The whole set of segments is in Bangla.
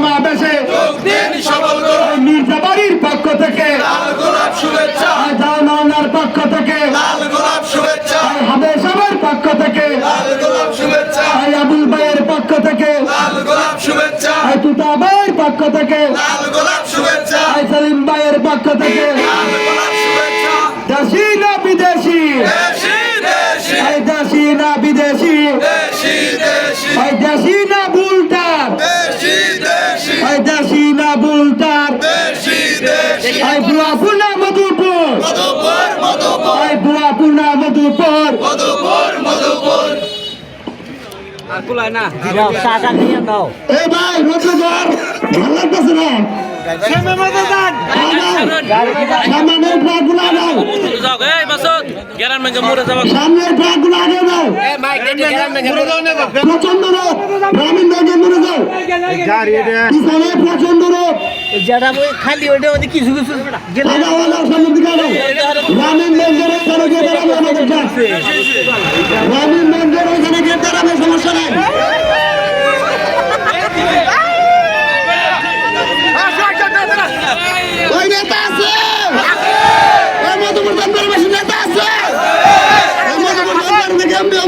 সমাবেশে মির্জাবাড়ির পক্ষ থেকে। জানানার পক্ষ থেকে। হাবেশাবের পক্ষ থেকে। আবুল ভাইয়ের পক্ষ থেকে। লাল গোলাপ শুভেচ্ছা। তুতা ভাইয়ের পক্ষ থেকে। সালিম ভাইয়ের পক্ষ থেকে। এই বুয়াপুর না মধুপুর। এই বুয়াপুর না। মধুপুর এই ভাই মধুপুর। ভালো লাগতেছে না? সামনের ট্রাকগুলো দাও। যাও প্রচণ্ড রোদ। খালি ওইটা ওদের কিছু কিছু দাদাওয়ালা সামনের দিকে দাও গ্রামীণ ব্যাংকের ওখানে গিয়ে দাঁড়াবে আমাদের গ্রামীণ ব্যাংকের ওখানে গিয়ে দাঁড়াবে সমস্যা নাই। ওই নেতা আছে। নেতা আছে।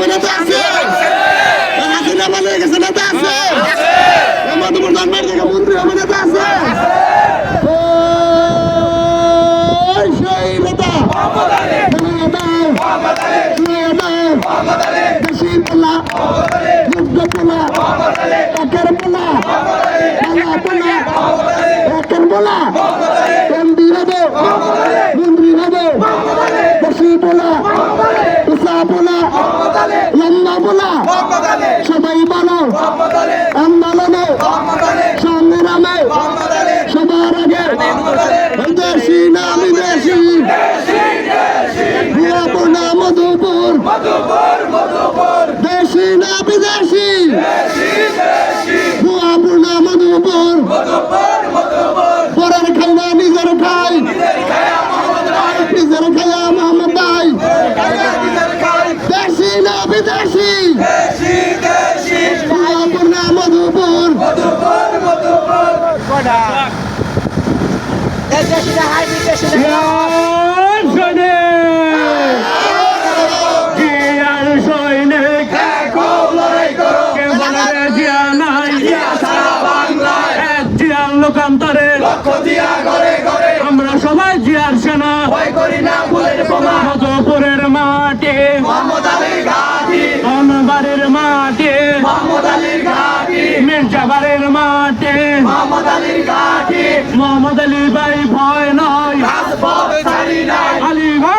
নেতা আছে। নেতা আছে ওই মধুপুর দরবার থেকে মন্ত্রী হবে নেতা আছে ওই সেই নেতা শুনিয়ে দাও শুনিয়ে দাও বেশি পোলা যুদ্ধ পোলা একের পোলা পালা পোলা একের পোলা এমডি হবে মন্ত্রী হবে বেশি পোলা উষা পোলা লম্বা পোলা সবাই বলো আন্দোলনে সংগ্রামে সবার আগে দেশি না বিদেশি ভুয়াপনা মধুপুর দেশি না বিদেশি? ভুয়াপনা মধুপুর। পরের খাই না নিজের খাই। নিজের খাইয়া মোহাম্মদ ভাই। দেশি না বিদেশি? ভুয়াপনা মধুপুর। লোকান্তরে আমার সেনা ভয় করি না ফুলের বোমা। মধুপুরের মাঠে। মোহাম্মদ আলীর মাঠে। মির্জাবারের মাঠে। মোহাম্মদ আলীর মোহাম্মদ আলী ভাই ভয় নয়। আলী ভাই